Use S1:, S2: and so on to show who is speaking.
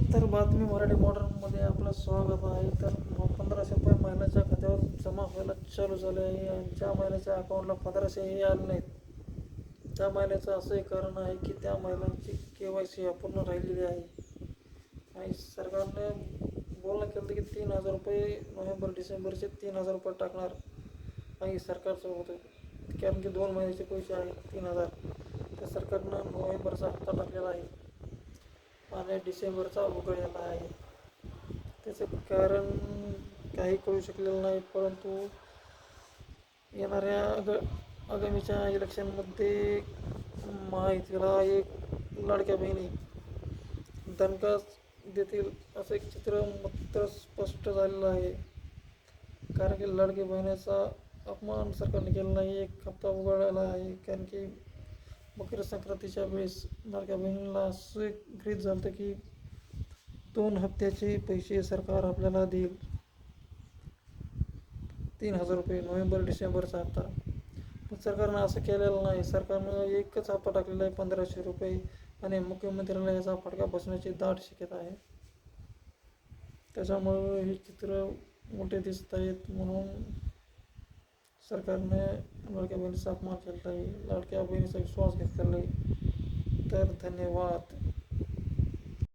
S1: तर बातमी मराठी मॉडर्नमध्ये आपलं स्वागत आहे. तर पंधराशे रुपये महिन्याच्या खात्यावर जमा व्हायला चालू झाले आहे आणि ज्या महिन्याच्या अकाउंटला पंधराशे हे आले नाहीत त्या महिन्याचं असंही कारण आहे की त्या महिलांची के वाय सी अपूर्ण राहिलेली आहे. आणि सरकारने बोलणं केलं की तीन हजार रुपये नोव्हेंबर डिसेंबरचे तीन हजार रुपये टाकणार आणि सरकारचं होतं. कारण की दोन महिन्याचे पैसे आहेत तीन हजार. त्या सरकारनं नोव्हेंबरचा हप्ता टाकलेला आहे. आणि डिसेंबरचा उघडलेला आहे. त्याचं कारण काही कळू शकलेलं नाही परंतु येणाऱ्या अग आगामीच्या इलेक्शनमध्ये माहितीला एक लाडक्या बहिणी दणकाच देतील असं एक चित्र मात्र स्पष्ट झालेलं आहे. कारण की लाडकी बहिणीचा अपमान सरकारने केला नाही एक हप्ता उघडलेला आहे. कारण की मकर संक्रांतीच्या वेळेस लाडक्या बहिणीला असं एक झालं होतं की दोन हप्त्याचे पैसे सरकार आपल्याला देईल. तीन हजार रुपये नोव्हेंबर डिसेंबरचा हप्ता. पण सरकारनं असं केलेलं नाही. सरकारनं एकच हप्ता टाकलेला आहे पंधराशे रुपये. आणि मुख्यमंत्र्यांना याचा फटका बसण्याची दाट शक्यता आहे. त्याच्यामुळं हे चित्र मोठे दिसत आहेत म्हणून सरकारने लाडक्या बहिणीचा अपमान केलेला आहे. लाडक्या बहिणीचा विश्वास घेतलेला आहे. तर धन्यवाद.